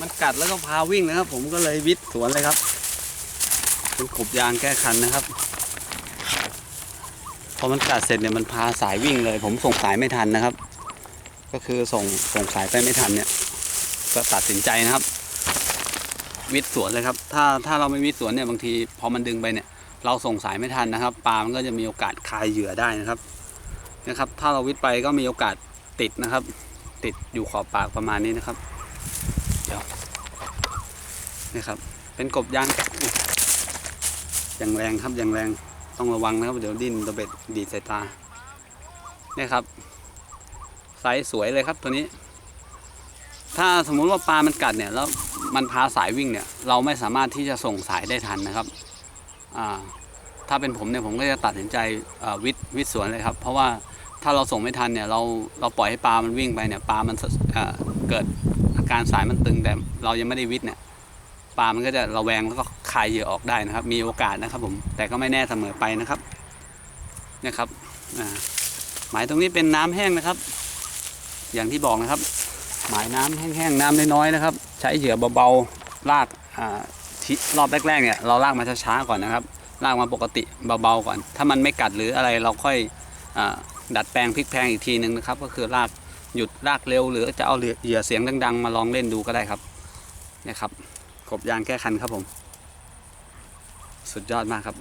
มันกัดแล้วก็พาวิ่งนะครับ ผมก็เลยวิทสวนเลยครับเป็นขบยางแก้คันนะครับ พอมันกัดเสร็จเนี่ยมันพาสายวิ่งเลย ผมส่งสายไม่ทันนะครับ ก็คือส่งส่งสายไปไม่ทันเนี่ยก็ตัดสินใจนะครับ วิทสวนเลยครับ ถ้าถ้าเราไม่วิทสวนเนี่ยบางทีพอมันดึงไปเนี่ย เราส่งสายไม่ทันนะครับปลามันก็จะมีโอกาสคายเหยื่อได้นะครับ นะครับ ถ้าเราวิทย์ไปก็มีโอกาสติดนะครับ ติดอยู่ขอบปากประมาณนี้นะครับ เดี๋ยวนี่ครับ เป็นกบยางอยอย่างแรงครับอย่างแรงต้องระวังนะครับ เดี๋ยวดิ้นตะเบ็ดดีดสายตาเนี่ยครับไซส์สวยเลยครับตัวนี้ ถ้าสมมุติว่าปลามันกัดเนี่ยแล้วมันพาสายวิ่งเนี่ย เราไม่สามารถที่จะส่งสายได้ทันนะครับ อ่า ถ้าเป็นผมเนี่ยผมก็จะตัดสินใจวิทย์วิทย์สวนเลยครับ เพราะว่าถ้าเราส่งไม่ทันเนี่ยเราเราปล่อยให้ปลามันวิ่งไปเนี่ยปลามันเเกิดอาการสายมันตึงแต่เรายังไม่ได้วิทย์เนี่ยปลามันก็จะระแวงแล้วก็คายเหยื่อออกได้นะครับ มีโอกาสนะครับผมแต่ก็ไม่แน่เสมอไปนะครับเนี่ยครับหมายตรงนี้เป็นน้ำแห้งนะครับ อย่างที่บอกนะครับ หมายน้ำแห้งๆน้ำน้อยๆนะครับ ใช้เหยื่อเบาๆลากอ่าที่รอบแรกๆเนี่ยเราลากมาช้าๆก่อนนะครับ ลากมาปกติเบาๆก่อน ถ้ามันไม่กัดหรืออะไรเราค่อยอดัดแปลงพลิกแพลงอีกทีหนึ่งนะครับ ก็คือลากหยุดลากเร็ว หรือจะเอาเหยื่อเสียงดัง ๆ มาลองเล่นดูก็ได้ครับเนี่ยครับกบยางแก้คันครับผม สุดยอดมากครับ